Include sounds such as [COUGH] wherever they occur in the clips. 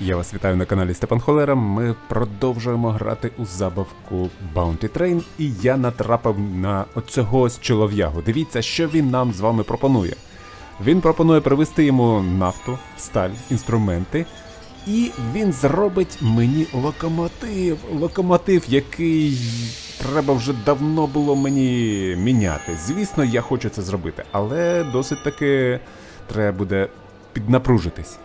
Я вас вітаю на каналі Степан Холера. Ми продовжуємо грати у забавку Bounty Train, і я натрапив на оцього чолов'ягу. Дивіться, що він нам з вами пропонує. Він пропонує привезти йому нафту, сталь, інструменти, і він зробить мені локомотив. Локомотив, який треба вже давно було мені міняти. Звісно, я хочу це зробити, але досить таки треба буде піднапружитись.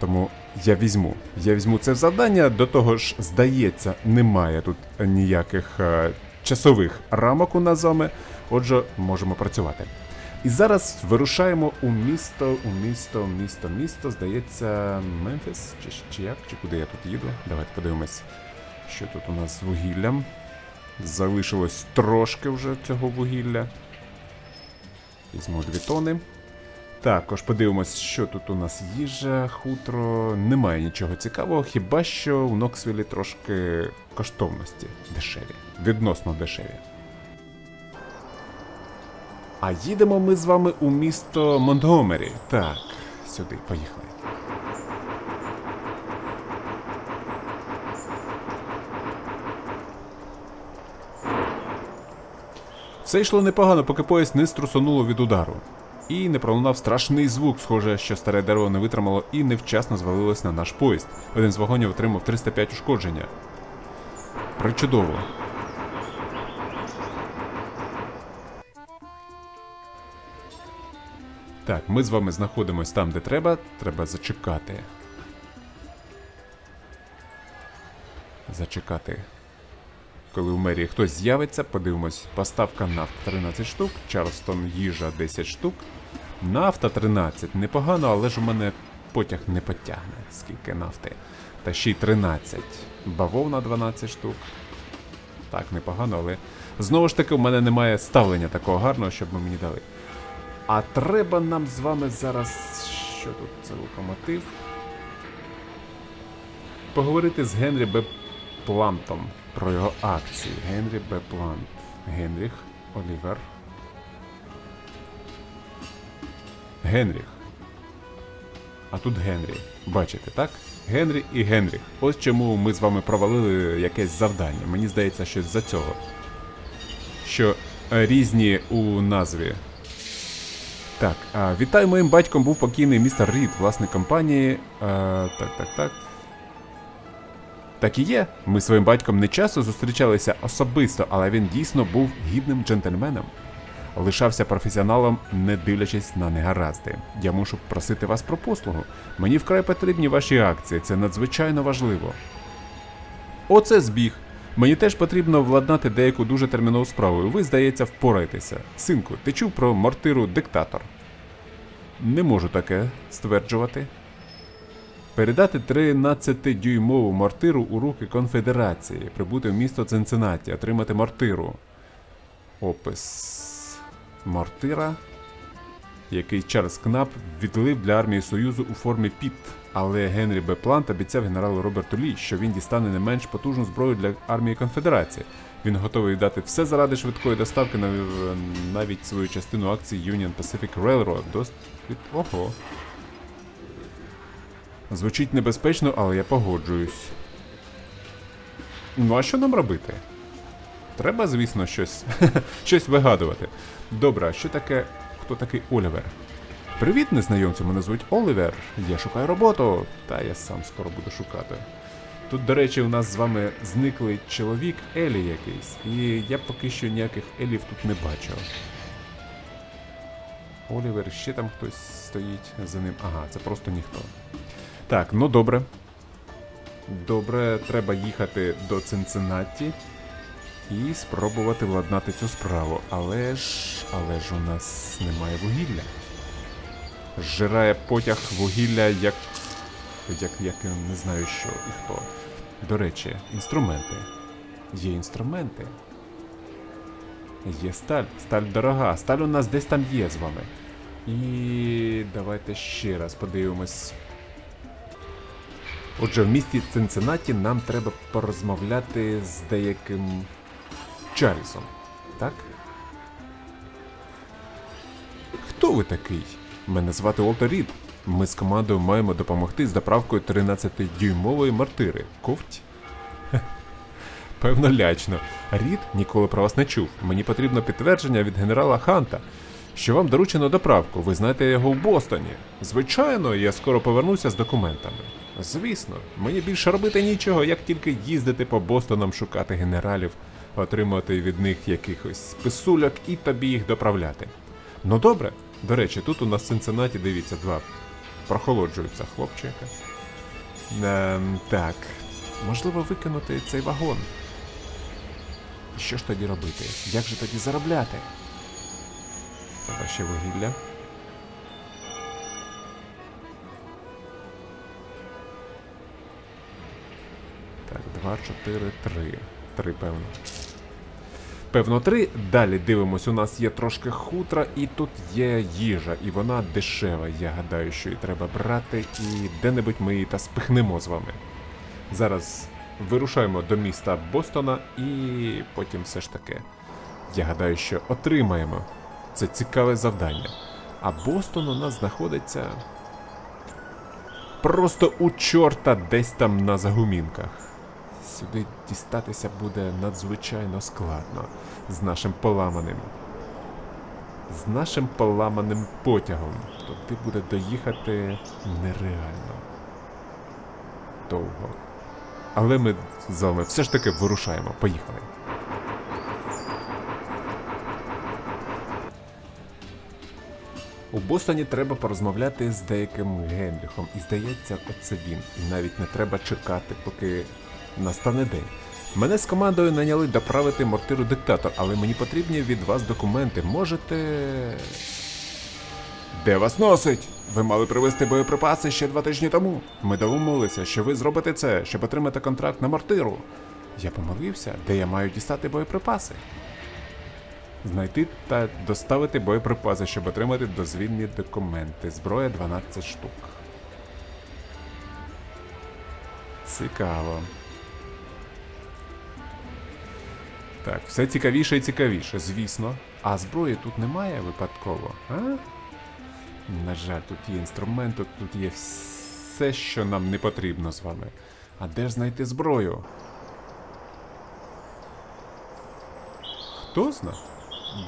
Тому я візьму. Я візьму це завдання. До того ж, здається, немає тут ніяких е, часових рамок у нас. Отже, можемо працювати. І зараз вирушаємо у місто, у місто, місто, місто. Здається, Мемфіс, чи, чи як, чи куди я тут їду. Давайте подивимось, що тут у нас з вугіллям. Залишилось трошки вже цього вугілля. Візьму дві тони. Також подивимось, що тут у нас їжа, хутро. Немає нічого цікавого, хіба що у Ноксвілі трошки коштовності дешеві, відносно дешеві. А їдемо ми з вами у місто Монтгомері. Так, сюди, поїхали. Все йшло непогано, поки поїзд не струсонуло від удару. І не пролунав страшний звук, схоже, що старе дерево не витримало і невчасно звалилось на наш поїзд. Один з вагонів отримав 305 ушкодження. Причудово. Так, ми з вами знаходимось там, де треба. Треба зачекати. Зачекати. Коли в мерії хтось з'явиться, подивимось, поставка нафт 13 штук, Чарлстон їжа 10 штук. Нафта 13 непогано, але ж у мене потяг не потягне, скільки нафти. Та ще й 13. Бавовна 12 штук. Так, непогано, але знову ж таки, у мене немає ставлення такого гарного, щоб ви мені дали. А треба нам з вами зараз. Що тут? Це локомотив. Поговорити з Генрі Б. Плантом про його акції. Генрі Б. Плант. Генріх Олівер. Генріх. А тут Генрі. Бачите, так? Генрі і Генріх. Ось чому ми з вами провалили якесь завдання. Мені здається, щось за цього. Що е, різні у назві. Так, а, вітаю, моїм батьком був покійний містер Рід, власник компанії. А, так, так, так. Так і є. Ми своїм батьком не часто зустрічалися особисто, але він дійсно був гідним джентльменом. Лишався професіоналом, не дивлячись на негаразди. Я мушу просити вас про послугу. Мені вкрай потрібні ваші акції, це надзвичайно важливо. Оце збіг. Мені теж потрібно владнати деяку дуже термінову справу. Ви, здається, впораєтеся. Синку, ти чув про мортиру диктатор? Не можу таке стверджувати. Передати 13-дюймову мортиру у руки конфедерації, прибути в місто Цинциннаті, отримати мортиру. Опис мортира, який Чарльз Кнап відлив для армії Союзу у формі Піт. Але Генрі Б. Плант обіцяв генералу Роберту Лі, що він дістане не менш потужну зброю для армії конфедерації. Він готовий віддати все заради швидкої доставки, нав- навіть свою частину акцій Union Pacific Railroad. Досить. Ого. Звучить небезпечно, але я погоджуюсь. Ну а що нам робити? Треба, звісно, щось, [LAUGHS] щось вигадувати. Добре, а що таке. Хто такий Олівер? Привіт, незнайомцю, мене звуть Олівер. Я шукаю роботу. Та я сам скоро буду шукати. Тут, до речі, у нас з вами зниклий чоловік Елі якийсь, і я поки що ніяких Елів тут не бачив. Олівер, ще там хтось стоїть за ним. Ага, це просто ніхто. Так, ну добре. Добре, треба їхати до Цинциннаті і спробувати владнати цю справу. Але ж. Але ж у нас немає вугілля. Зжирає потяг вугілля як. як. як не знаю що і хто. До речі, інструменти. Є інструменти. Є сталь. Сталь дорога. Сталь у нас десь там є з вами. І давайте ще раз подивимось. Отже, в місті Цинциннаті нам треба порозмовляти з деяким Чарльзом. Так? Хто ви такий? Мене звати Уолтер Рід. Ми з командою маємо допомогти з доправкою 13-дюймової мортири. Ковть? Певно, лячно. Рід ніколи про вас не чув. Мені потрібно підтвердження від генерала Ханта, що вам доручено доправку. Ви знаєте його в Бостоні. Звичайно, я скоро повернуся з документами. Звісно, мені більше робити нічого, як тільки їздити по Бостонам шукати генералів, отримувати від них якихось писульок і тобі їх доправляти. Ну добре. До речі, тут у нас в Цинциннаті, дивіться, два прохолоджуються хлопчика. Ем, так, можливо викинути цей вагон. Що ж тоді робити? Як же тоді заробляти? Треба ще вугілля. 2, 4, 3. 3, певно. Певно, 3. Далі дивимось, у нас є трошки хутра, і тут є їжа, і вона дешева. Я гадаю, що її треба брати, і де-небудь ми її та спихнемо з вами. Зараз вирушаємо до міста Бостона і потім все ж таки. Я гадаю, що отримаємо це цікаве завдання. А Бостон у нас знаходиться просто у чорта десь там на загумінках. Сюди дістатися буде надзвичайно складно з нашим поламаним. З нашим поламаним потягом. Туди буде доїхати нереально. Довго. Але ми з вами все ж таки вирушаємо. Поїхали. У Бостоні треба порозмовляти з деяким Генріхом, і здається, оце він. І навіть не треба чекати, поки настане день. Мене з командою наняли доправити мортиру диктатор, але мені потрібні від вас документи. Можете. Де вас носить? Ви мали привезти боєприпаси ще два тижні тому. Ми домовилися, що ви зробите це, щоб отримати контракт на мортиру. Я помилився, де я маю дістати боєприпаси. Знайти та доставити боєприпаси, щоб отримати дозвільні документи. Зброя 12 штук. Цікаво. Так, все цікавіше і цікавіше, звісно. А зброї тут немає випадково, а? На жаль, тут є інструменти, тут є все, що нам не потрібно з вами. А де ж знайти зброю? Хто зна,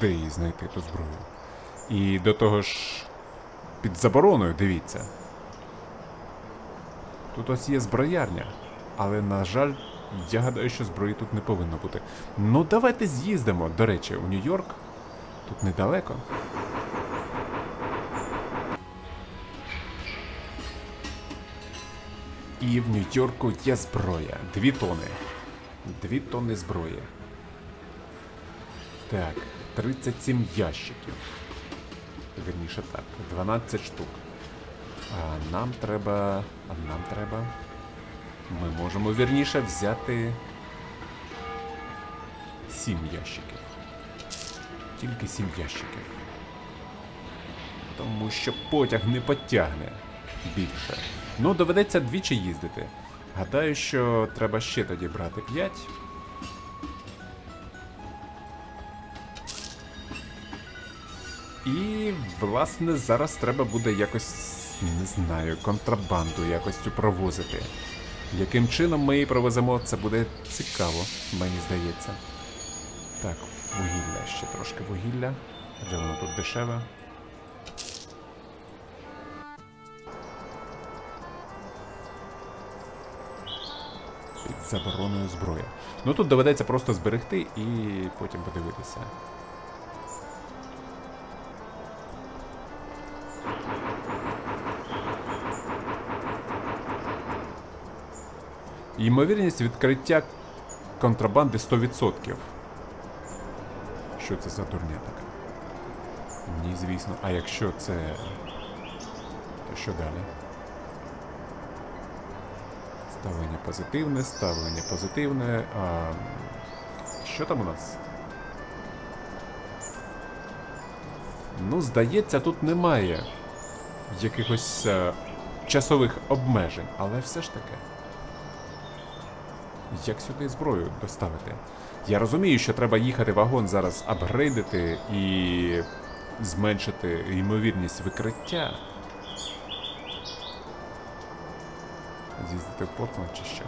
де її знайти ту зброю? І до того ж, під забороною, дивіться. Тут ось є зброярня, але, на жаль, я гадаю, що зброї тут не повинно бути. Ну, давайте з'їздимо. До речі, у Нью-Йорк тут недалеко. І в Нью-Йорку є зброя. Дві тони. Дві тони зброї. Так, 37 ящиків. Вірніше так, 12 штук. А нам треба. А нам треба. Ми можемо вірніше взяти 7 ящиків. Тільки 7 ящиків. Тому що потяг не потягне більше. Ну, доведеться двічі їздити. Гадаю, що треба ще тоді брати 5. І, власне, зараз треба буде якось, не знаю, контрабанду якось провозити. Яким чином ми її провеземо, це буде цікаво, мені здається. Так, вугілля, ще трошки вугілля. Адже воно тут дешеве. Під забороною зброя. Ну тут доведеться просто зберегти і потім подивитися. Ймовірність відкриття контрабанди 100%. Що це за дурня така? Ні, звісно. А якщо це. То що далі? Ставлення позитивне, ставлення позитивне. А... Що там у нас? Ну, здається, тут немає якихось е, часових обмежень, але все ж таки. Як сюди зброю доставити? Я розумію, що треба їхати вагон зараз апгрейдити і зменшити ймовірність викриття. З'їздити в Портленд чи що?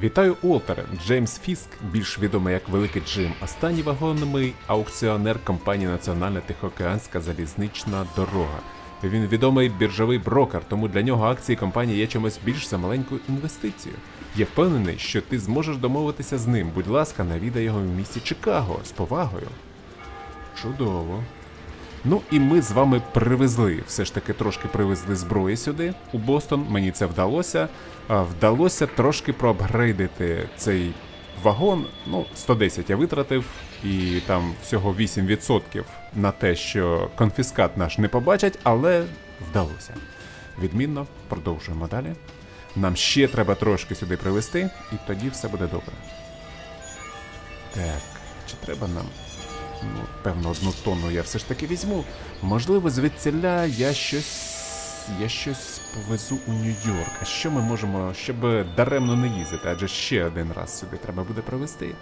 Вітаю, Уолтере. Джеймс Фіск, більш відомий як Великий Джим, останній вагонний аукціонер компанії Національна Тихоокеанська залізнична дорога. Він відомий біржовий брокер, тому для нього акції компанії є чимось більш за маленькою інвестицією. Я впевнений, що ти зможеш домовитися з ним. Будь ласка, навідай його в місті Чикаго з повагою. Чудово. Ну і ми з вами привезли, все ж таки трошки привезли зброї сюди, у Бостон. Мені це вдалося. Вдалося трошки проапгрейдити цей вагон. Ну, 110 я витратив, і там всього 8% на те, що конфіскат наш не побачать, але вдалося. Відмінно, продовжуємо далі. Нам ще треба трошки сюди привезти, і тоді все буде добре. Так, чи треба нам Ну, певно, одну тонну я все ж таки візьму. Можливо, звідсіля я щось. Я щось повезу у Нью-Йорк. А що ми можемо, щоб даремно не їздити, адже ще один раз сюди треба буде провести.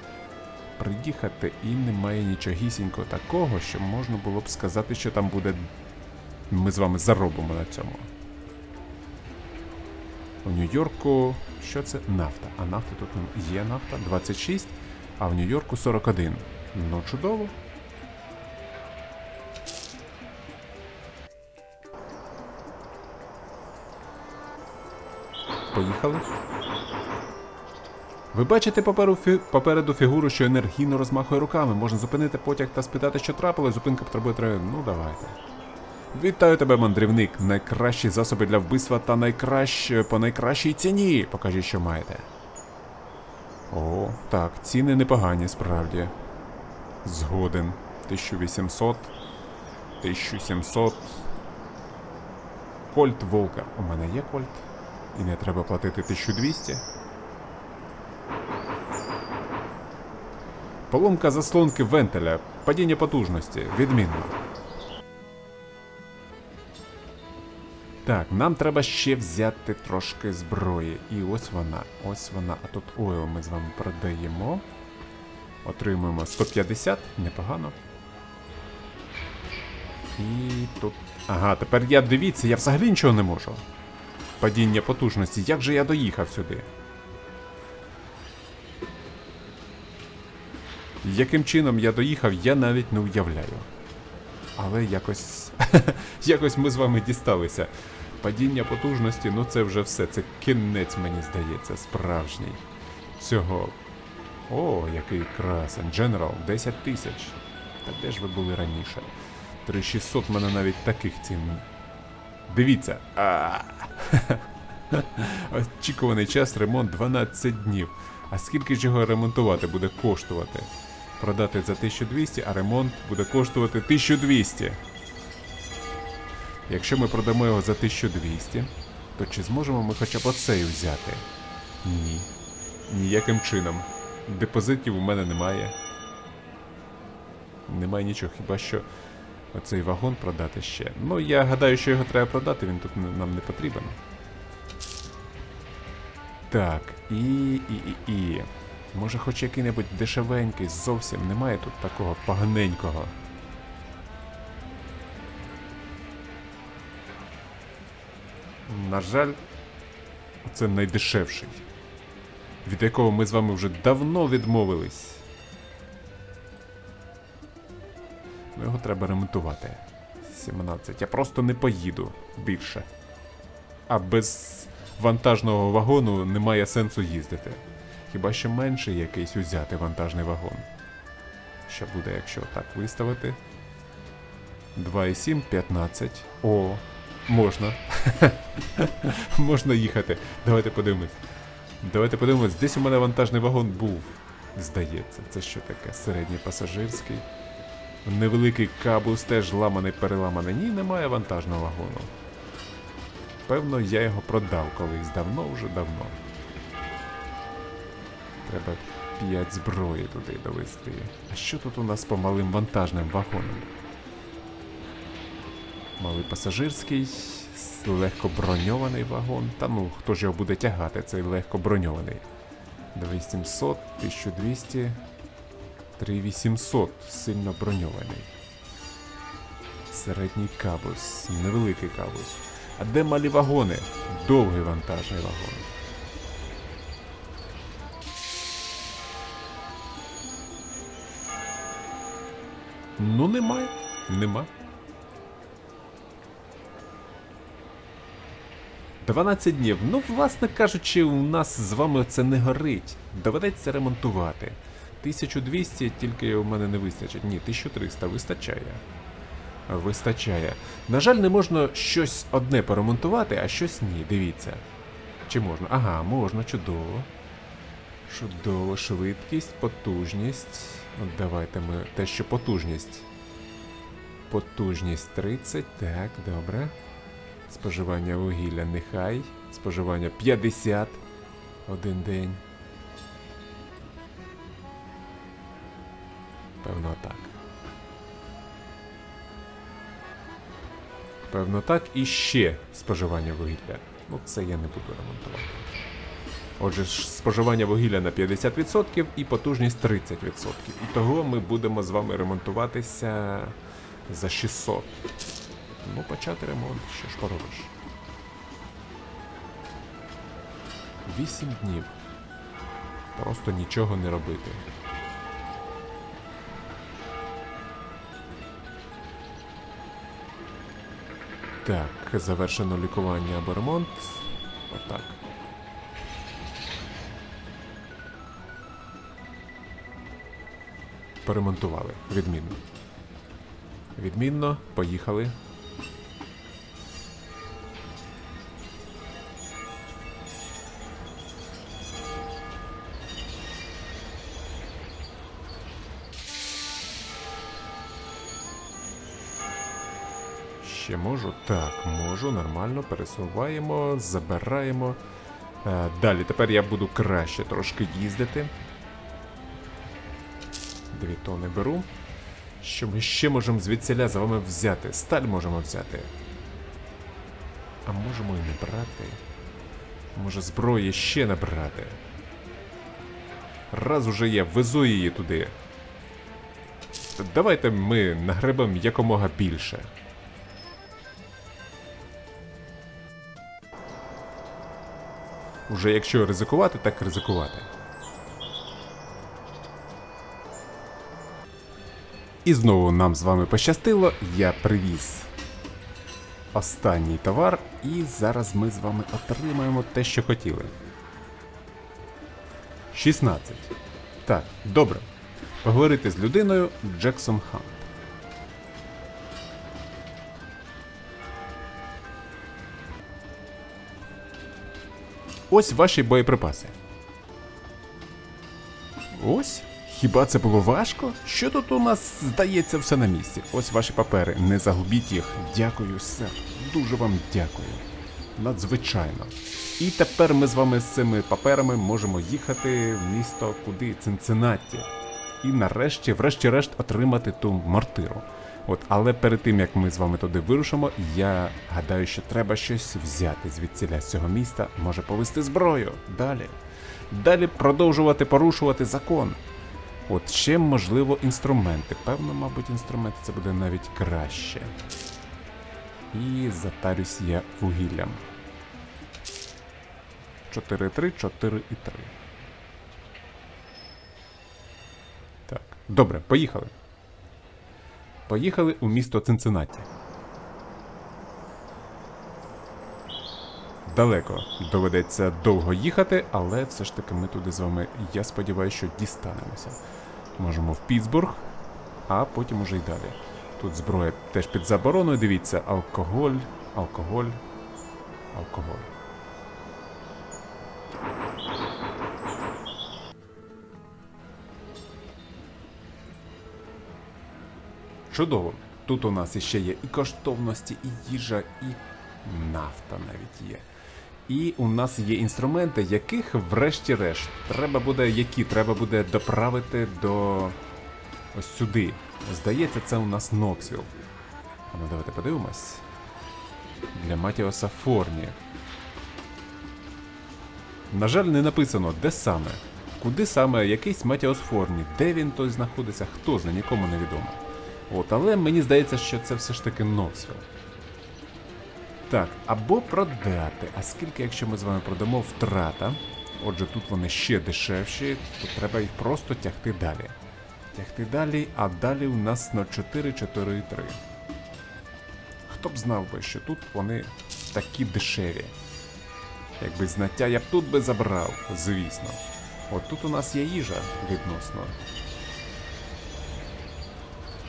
Приїхати і немає нічогісінького такого, що можна було б сказати, що там буде. Ми з вами заробимо на цьому. У Нью-Йорку. Що це? Нафта. А нафта тут є нафта 26, а в Нью-Йорку 41. Ну, чудово. Поїхали. Ви бачите попереду фігуру, що енергійно розмахує руками. Можна зупинити потяг та спитати, що трапилось. Зупинка потребує треба. Ну, давайте. Вітаю тебе, мандрівник. Найкращі засоби для вбивства та найкраще по найкращій ціні. Покажіть, що маєте. О, так, ціни непогані, справді. Згоден. 1800. 1700. Кольт Волкер. У мене є кольт. І не треба платити 1200. Поломка заслонки вентиля. Падіння потужності. Відмінно. Так, нам треба ще взяти трошки зброї. І ось вона. Ось вона. А тут ойл ми з вами продаємо. Отримуємо 150, непогано. І тут. Ага, тепер я дивіться, я взагалі нічого не можу. Падіння потужності. Як же я доїхав сюди? Яким чином я доїхав, я навіть не уявляю. Але якось. [LAUGHS] якось ми з вами дісталися. Падіння потужності, ну це вже все. Це кінець, мені здається, справжній. Цього. О, який красен. General, 10 тисяч. Та де ж ви були раніше? 3600 мене навіть таких цін. Дивіться. А [LAUGHS] Очікуваний час ремонт 12 днів. А скільки ж його ремонтувати буде коштувати? Продати за 1200, а ремонт буде коштувати 1200. Якщо ми продамо його за 1200, то чи зможемо ми хоча б оцей взяти? Ні. Ніяким чином. Депозитів у мене немає. Немає нічого, хіба що оцей вагон продати ще. Ну, я гадаю, що його треба продати, він тут нам не потрібен. Так, і. і. і. і. Може хоч який-небудь дешевенький, зовсім немає тут такого поганенького. На жаль, це найдешевший, від якого ми з вами вже давно відмовились. Його треба ремонтувати. 17. Я просто не поїду більше. А без вантажного вагону немає сенсу їздити. Хіба що менший якийсь узяти вантажний вагон. Що буде, якщо так виставити? 2,7, 15. О, можна. [LAUGHS] можна їхати. Давайте подивимось. Давайте подивимось, десь у мене вантажний вагон був. Здається, це що таке? Середній пасажирський. Невеликий кабус теж ламаний, переламаний. Ні, немає вантажного вагону. Певно, я його продав колись давно, вже давно. Треба 5 зброї туди довести. А що тут у нас по малим вантажним вагонам? Малий пасажирський, легко броньований вагон. Та ну, хто ж його буде тягати, цей легко броньований. 2700, 1200, 3800, сильно броньований. Середній кабус, невеликий кабус. А де малі вагони? Довгий вантажний вагон. Ну, немає. Нема. 12 днів. Ну, власне кажучи, у нас з вами це не горить. Доведеться ремонтувати. 1200 тільки у мене не вистачить. Ні, 1300 вистачає. Вистачає. На жаль, не можна щось одне поремонтувати, а щось ні. Дивіться. Чи можна? Ага, можна, чудово. Чудово, швидкість, потужність. От давайте ми те, що потужність. Потужність 30, так, добре. Споживання вугілля нехай. Споживання 50. Один день. Певно так. Певно так і ще споживання вугілля. Ну це я не буду ремонтувати. Отже, споживання вугілля на 50% і потужність 30%. І того ми будемо з вами ремонтуватися за 600. Ну, почати ремонт, що ж поробиш. 8 днів. Просто нічого не робити. Так, завершено лікування або ремонт. Отак. Поремонтували. Відмінно. Відмінно, поїхали. Можу? Так, можу, нормально, пересуваємо, забираємо. Е, далі, тепер я буду краще трошки їздити. Дві тони беру. Що ми ще можемо звідсіля за вами взяти? Сталь можемо взяти. А можемо і не брати. Може зброї ще не брати. Раз уже є, везу її туди. Давайте ми нагребемо якомога більше. Уже якщо ризикувати, так ризикувати. І знову нам з вами пощастило, я привіз останній товар, і зараз ми з вами отримаємо те, що хотіли. 16. Так, добре. Поговорити з людиною Джексон Хант. Ось ваші боєприпаси. Ось? Хіба це було важко? Що тут у нас здається все на місці? Ось ваші папери. Не загубіть їх. Дякую, сер. Дуже вам дякую. Надзвичайно. І тепер ми з вами з цими паперами можемо їхати в місто куди? Цинциннаті. І нарешті, врешті-решт, отримати ту мортиру. От, але перед тим як ми з вами туди вирушимо, я гадаю, що треба щось взяти звідсіля з цього міста, може повести зброю. Далі. Далі продовжувати порушувати закон. От ще, можливо, інструменти. Певно, мабуть, інструменти це буде навіть краще. І затарюсь я вугіллям. 4-3, 4 і 3. Так. Добре, поїхали. Поїхали у місто Цинциннаті. Далеко доведеться довго їхати, але все ж таки ми туди з вами, я сподіваюся, що дістанемося. Можемо в Пітсбург, а потім уже й далі. Тут зброя теж під забороною, дивіться, алкоголь, алкоголь, алкоголь. Чудово. Тут у нас іще є і коштовності, і їжа, і нафта навіть є. І у нас є інструменти, яких, врешті-решт, треба буде які треба буде доправити до ось сюди. Здається, це у нас Ноксвіл. А ну давайте подивимось. Для Матіоса Форні. На жаль, не написано, де саме. Куди саме якийсь Матіос Форні, де він той знаходиться, хто знає, нікому не відомо. От, але мені здається, що це все ж таки Ноксвіл. Так, або продати. А скільки, якщо ми з вами продамо втрата? Отже, тут вони ще дешевші, то треба їх просто тягти далі. Тягти далі, а далі у нас на 4, 4 3. Хто б знав би, що тут вони такі дешеві. Якби знаття я б тут би забрав, звісно. От тут у нас є їжа відносно.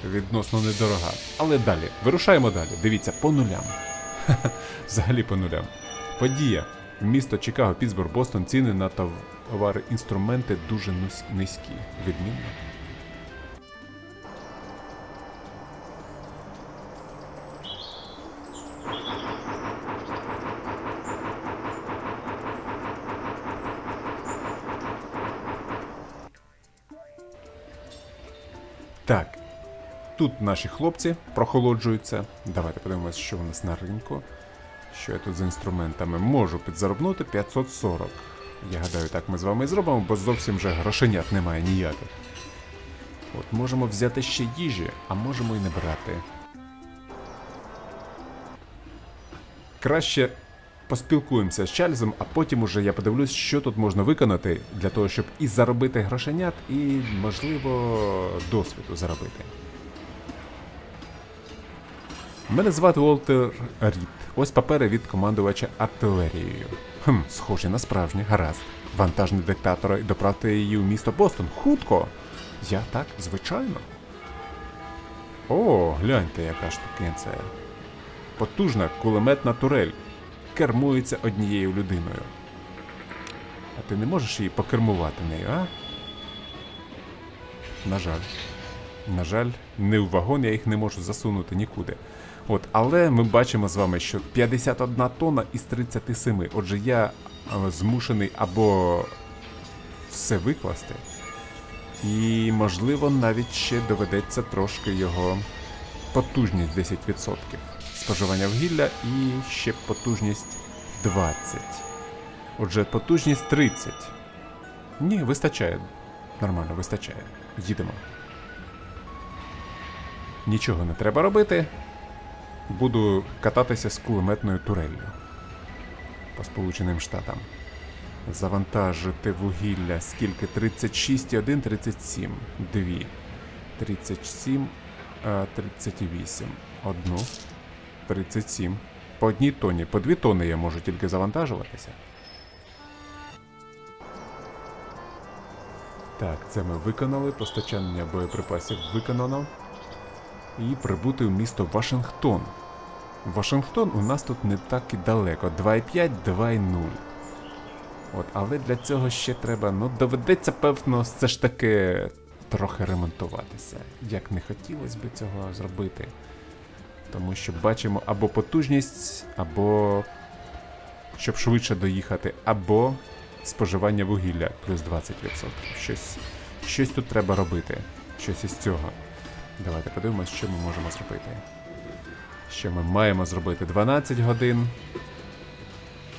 Відносно недорога. Але далі. Вирушаємо далі. Дивіться, по нулям. [LAUGHS] Взагалі по нулям. Подія. Місто Чикаго, Пітсбург, Бостон, ціни на товари, інструменти дуже низькі. Відмінно. Тут наші хлопці прохолоджуються. Давайте подивимося, що у нас на ринку. Що я тут з інструментами можу підзаробнути 540. Я гадаю, так ми з вами і зробимо, бо зовсім вже грошенят немає ніяких. От можемо взяти ще їжі, а можемо і не брати. Краще поспілкуємося з Чарльзом, а потім уже я подивлюсь, що тут можна виконати для того, щоб і заробити грошенят, і, можливо, досвіду заробити. Мене звати Уолтер Рід. Ось папери від командувача артилерією. Хм, схожі на справжнє, гаразд. Вантажний диктатора і доправити її у місто Бостон. Хутко! Я так, звичайно. О, гляньте, яка штукенця. Потужна кулеметна турель. Кермується однією людиною. А ти не можеш її покермувати нею, а? На жаль. На жаль, не в вагон я їх не можу засунути нікуди. От, Але ми бачимо з вами, що 51 тонна із 37. Отже, я змушений або все викласти. І, можливо, навіть ще доведеться трошки його потужність 10%. Споживання вугілля і ще потужність 20. Отже, потужність 30. Ні, вистачає. Нормально, вистачає. Їдемо. Нічого не треба робити. Буду кататися з кулеметною туреллю по Сполученим Штатам. Завантажити вугілля скільки? 36,1, 37. 2. 37, 38. Одну. 37. По одній тоні. По дві тони я можу тільки завантажуватися. Так, це ми виконали. Постачання боєприпасів виконано. І прибути в місто Вашингтон. Вашингтон у нас тут не так і далеко. 2,5, 2,0. От, Але для цього ще треба, ну, доведеться, певно, все ж таки трохи ремонтуватися. Як не хотілося б цього зробити. Тому що бачимо або потужність, або щоб швидше доїхати, або споживання вугілля плюс 20%. Щось, Щось тут треба робити. Щось із цього. Давайте подивимось, що ми можемо зробити. Що ми маємо зробити? 12 годин.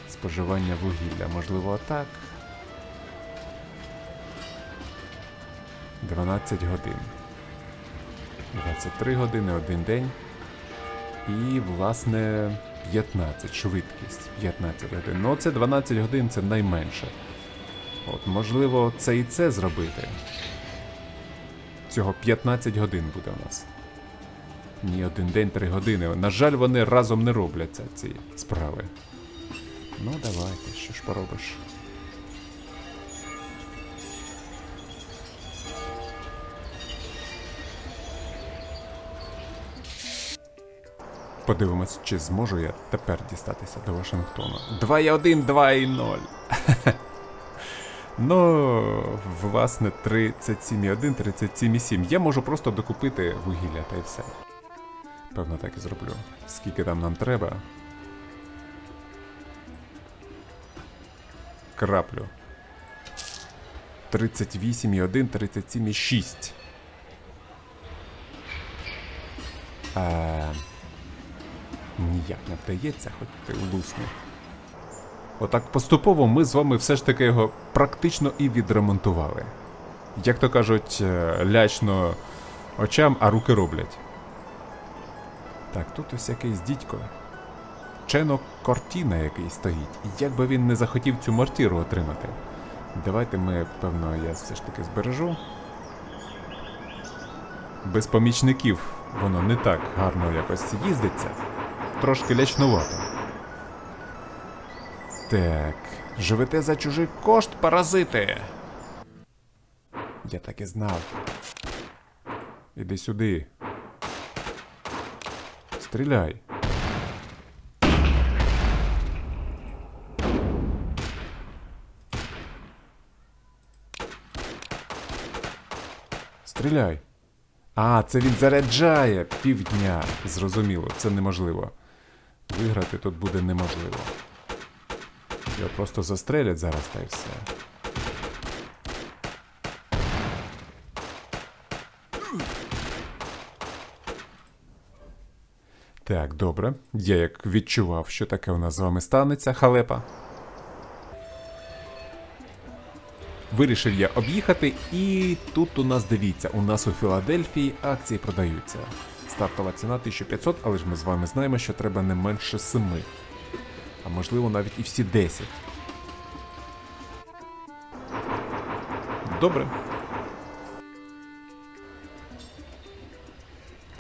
Споживання вугілля. Можливо, так. 12 годин. 23 години, один день. І, власне, 15. Швидкість. 15 годин. Ну, це 12 годин це найменше. От, можливо, це і це зробити. Цього 15 годин буде у нас. Ні, один день, три години. На жаль, вони разом не робляться, ці справи. Ну, давайте, що ж поробиш. Подивимось, чи зможу я тепер дістатися до Вашингтона. 2,1, 2,0. Ну, власне, 37,1, 37,7. Я можу просто докупити вугілля та й все. Певно, так і зроблю. Скільки там нам треба. Краплю. 38,1, 37,6. А... Ніяк не вдається, хоч ти улусни. Отак поступово ми з вами все ж таки його практично і відремонтували. Як то кажуть, е, лячно очам, а руки роблять. Так, тут ось якийсь дідько. Чено Кортіна який стоїть. Як би він не захотів цю мортіру отримати. Давайте ми, певно, я все ж таки збережу. Без помічників воно не так гарно якось їздиться. Трошки лячнувато. Так, живете за чужий кошт, паразити. Я так і знав. Іди сюди. Стріляй. Стріляй. А, це він заряджає півдня. Зрозуміло, це неможливо. Виграти тут буде неможливо. Його просто застрелять зараз та й все. Так, добре. Я як відчував, що таке у нас з вами станеться, халепа. Вирішив я об'їхати, і тут у нас дивіться, у нас у Філадельфії акції продаються. Стартова ціна 1500, але ж ми з вами знаємо, що треба не менше 7. А можливо навіть і всі 10. Добре.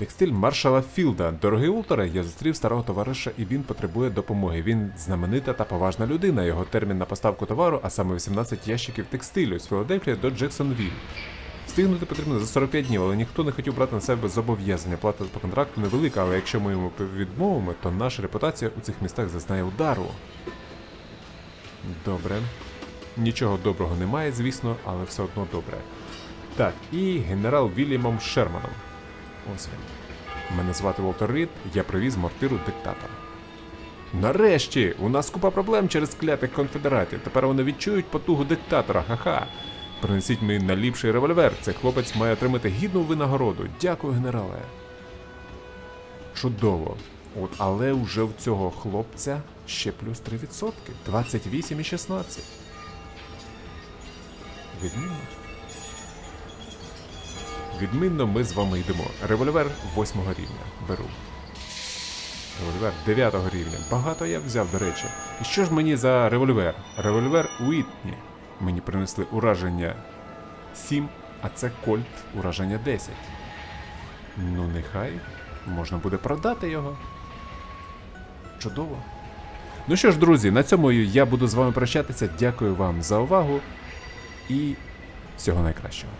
Текстиль маршала Філда. Дорогий Ултере, я зустрів старого товариша і він потребує допомоги. Він знаменита та поважна людина. Його термін на поставку товару, а саме 18 ящиків текстилю з Філадельфії до Джексонвіль. Встигнути потрібно за 45 днів, але ніхто не хотів брати на себе зобов'язання. Плата по контракту невелика, але якщо ми йому відмовимо, то наша репутація у цих містах зазнає удару. Добре. Нічого доброго немає, звісно, але все одно добре. Так, і генерал Вільямом Шерманом. Ось він. Мене звати Волтер Рід, я привіз мортиру диктатора. Нарешті! У нас купа проблем через клятих конфедератів. Тепер вони відчують потугу диктатора, ха-ха. Принесіть мені наліпший револьвер. Цей хлопець має отримати гідну винагороду. Дякую, генерале. Чудово. От, але вже в цього хлопця ще плюс 3%. 28 і 16. Відмінно. Відмінно ми з вами йдемо. Револьвер 8 рівня. Беру. Револьвер 9 рівня. Багато я взяв, до речі. І що ж мені за револьвер? Револьвер Уітні. Мені принесли ураження 7, а це кольт ураження 10. Ну, нехай. Можна буде продати його. Чудово. Ну що ж, друзі, на цьому я буду з вами прощатися. Дякую вам за увагу і всього найкращого.